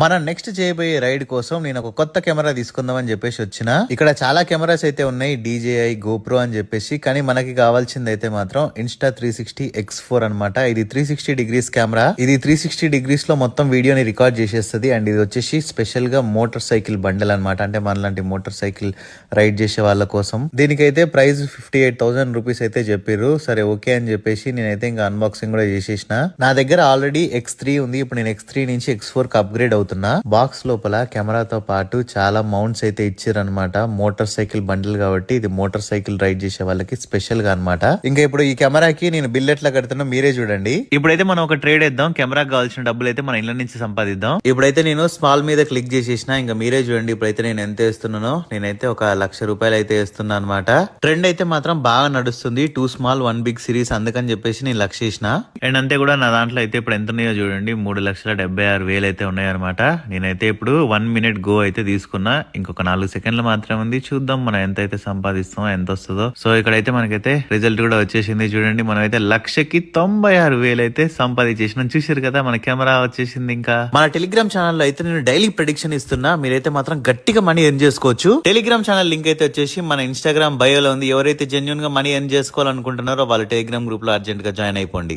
మనం నెక్స్ట్ చేయబోయే రైడ్ కోసం నేను ఒక కొత్త కెమెరా తీసుకుందామని చెప్పేసి వచ్చిన. ఇక్కడ చాలా కెమెరాస్ అయితే ఉన్నాయి డీజేఐ గోప్రో అని చెప్పేసి. కానీ మనకి కావాల్సింది అయితే మాత్రం Insta three sixty X four అనమాట ఇది త్రీ సిక్స్టీ డిగ్రీస్ కెమెరా ఇది త్రీ సిక్స్టీ డిగ్రీస్లో మొత్తం వీడియోని రికార్డ్ చేసేస్తుంది. అండ్ ఇది వచ్చేసి స్పెషల్గా మోటార్ సైకిల్ బండల్ అనమాట అంటే మనలాంటి మోటార్ సైకిల్ రైడ్ చేసే వాళ్ళ కోసం. దీనికైతే price fifty eight thousand rupees అయితే చెప్పారు సరే ఓకే అని చెప్పేసి నేనైతే ఇంకా అన్బాక్సింగ్ కూడా చేసేసిన. నా దగ్గర ఆల్రెడీ ఎక్స్ త్రీ ఉంది. ఇప్పుడు నేను ఎక్స్ త్రీ నుంచి ఎక్స్ ఫోర్కి అప్గ్రేడ్ అవుతున్నా బాక్స్ లోపల కెమెరాతో పాటు చాలా మౌంట్స్ అయితే ఇచ్చారనమాట మోటార్ సైకిల్ బండిల్ కాబట్టి ఇది మోటార్ సైకిల్ రైడ్ చేసే వాళ్ళకి స్పెషల్గా అనమాట ఇంకా ఇప్పుడు ఈ కెమెరాకి నేను బిల్ ఎట్లా కడుతున్నా మీరే చూడండి. ఇప్పుడైతే మనం ఒక ట్రేడ్ వేద్దాం. కెమెరాకి కావాల్సిన డబ్బులు అయితే మన ఇళ్ళ నుంచి సంపాదిద్దాం. ఇప్పుడైతే నేను స్మాల్ మీద క్లిక్ చేసేసిన. ఇంకా మీరే చూడండి ఇప్పుడైతే నేను ఎంత వేస్తున్నానో. నేనైతే ఒక లక్ష రూపాయలు అయితే వేస్తున్నా అనమాట ట్రెండ్ అయితే మాత్రం బాగా నడుస్తుంది. Two small one big series అందుకని చెప్పేసి నేను లక్ష చేసిన అండ్ అంతే కూడా నా దాంట్లో అయితే ఇప్పుడు ఎంత ఉన్నాయో చూడండి. మూడు లక్షల డెబ్బై ఆరు వేలు అయితే ఉన్నాయన్నమాట. నేనైతే ఇప్పుడు వన్ మినిట్ గో అయితే తీసుకున్నా. ఇంకొక నాలుగు సెకండ్లు మాత్రమే ఉంది. చూద్దాం మనం ఎంత అయితే సంపాదిస్తామో ఎంత వస్తుందో. సో ఇక్కడైతే మనకైతే రిజల్ట్ కూడా వచ్చేసింది. చూడండి మనం అయితే లక్షకి తొంభై ఆరు వేలు అయితే సంపాదించేసినాం. చూసారు కదా మన కెమెరా వచ్చేసింది ఇంకా. మన టెలిగ్రామ్ ఛానల్లో అయితే నేను డైలీ ప్రిడిక్షన్ ఇస్తున్నా. మీరైతే మాత్రం గట్టిగా మనీ ఎర్న్ చేసుకోవచ్చు. టెలిగ్రామ్ ఛానల్ లింక్ అయితే వచ్చేసి మన ఇన్స్టాగ్రామ్ బయోలో ఉంది. ఎవరైతే జెన్యున్గా మనీ ఎర్న్ చేసుకోవాలనుకుంటున్నారో వాళ్ళు టెలిగ్రామ్ గ్రూప్లో అర్జెంట్గా జాయిన్ అయిపోండి.